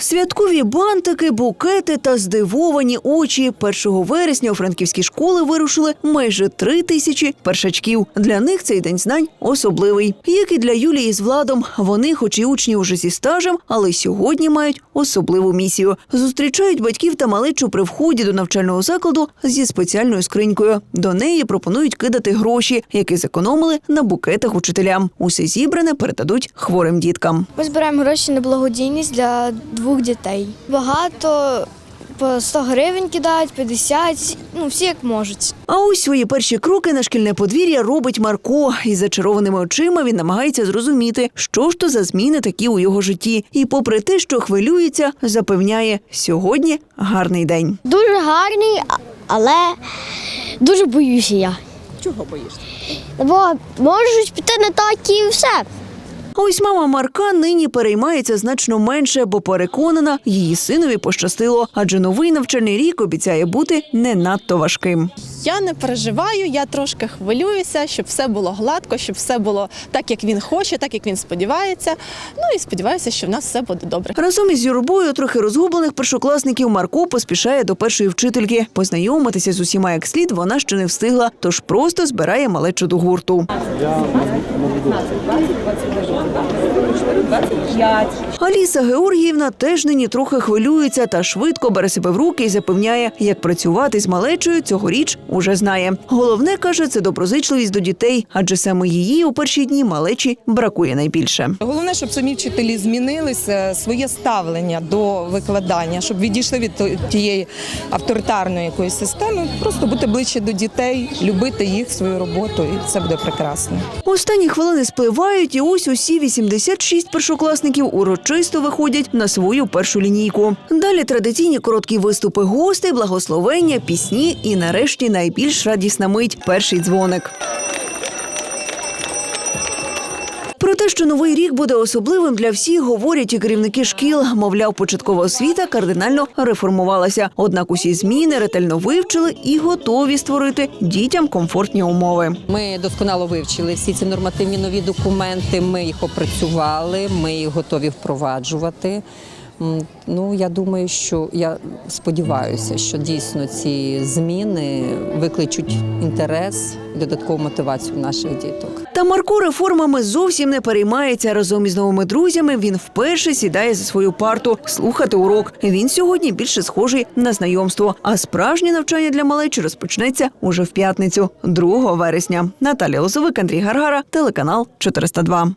Святкові бантики, букети та здивовані очі. 1 вересня у франківські школи вирушили майже три тисячі першачків. Для них цей день знань особливий. Як і для Юлії з Владом, вони, хоч і учні уже зі стажем, але сьогодні мають особливу місію. Зустрічають батьків та малечу при вході до навчального закладу зі спеціальною скринькою. До неї пропонують кидати гроші, які зекономили на букетах учителям. Усе зібране передадуть хворим діткам. Ми збираємо гроші на благодійність для двох дітей. Багато по 100 гривень кидають, 50, ну всі як можуть. А ось свої перші кроки на шкільне подвір'я робить Марко. Із зачарованими очима він намагається зрозуміти, що ж то за зміни такі у його житті. І, попри те, що хвилюється, запевняє, сьогодні гарний день. Дуже гарний, але дуже боюся я. Чого боїшся? Бо можуть піти не так і все. А ось мама Марка нині переймається значно менше, бо переконана, її синові пощастило, адже новий навчальний рік обіцяє бути не надто важким. Я не переживаю, я трошки хвилююся, щоб все було гладко, щоб все було так, як він хоче, так як він сподівається. Ну і сподіваюся, що в нас все буде добре. Разом із юрбою трохи розгублених першокласників Марко поспішає до першої вчительки. Познайомитися з усіма як слід вона ще не встигла, тож просто збирає малечу до гурту. 24, 25, Аліса Георгіївна теж нині трохи хвилюється та швидко бере себе в руки і запевняє, як працювати з малечою цьогоріч уже знає. Головне каже, це доброзичливість до дітей, адже саме її у перші дні малечі бракує найбільше. Головне, щоб самі вчителі змінилися своє ставлення до викладання, щоб відійшли від тієї авторитарної якоїсь системи, просто бути ближче до дітей, любити їх, свою роботу, і все буде прекрасно. Останні хвилини спливають, і ось усі 86 першокласників урочисто виходять на свою першу лінійку. Далі традиційні короткі виступи гостей, благословення, пісні і нарешті найбільш радісна мить перший дзвоник. Те, що новий рік буде особливим для всіх, говорять і керівники шкіл. Мовляв, початкова освіта кардинально реформувалася. Однак усі зміни ретельно вивчили і готові створити дітям комфортні умови. Ми досконало вивчили всі ці нормативні нові документи. Ми їх опрацювали, ми їх готові впроваджувати. Ну я думаю, що я сподіваюся, що дійсно ці зміни викличуть інтерес додаткову мотивацію наших діток. Та Марко реформами зовсім не переймається. Разом із новими друзями він вперше сідає за свою парту слухати урок. Він сьогодні більше схожий на знайомство. А справжнє навчання для малечі розпочнеться уже в п'ятницю, 2 вересня. Наталія Лозовик, Андрій Гаргара, телеканал 402.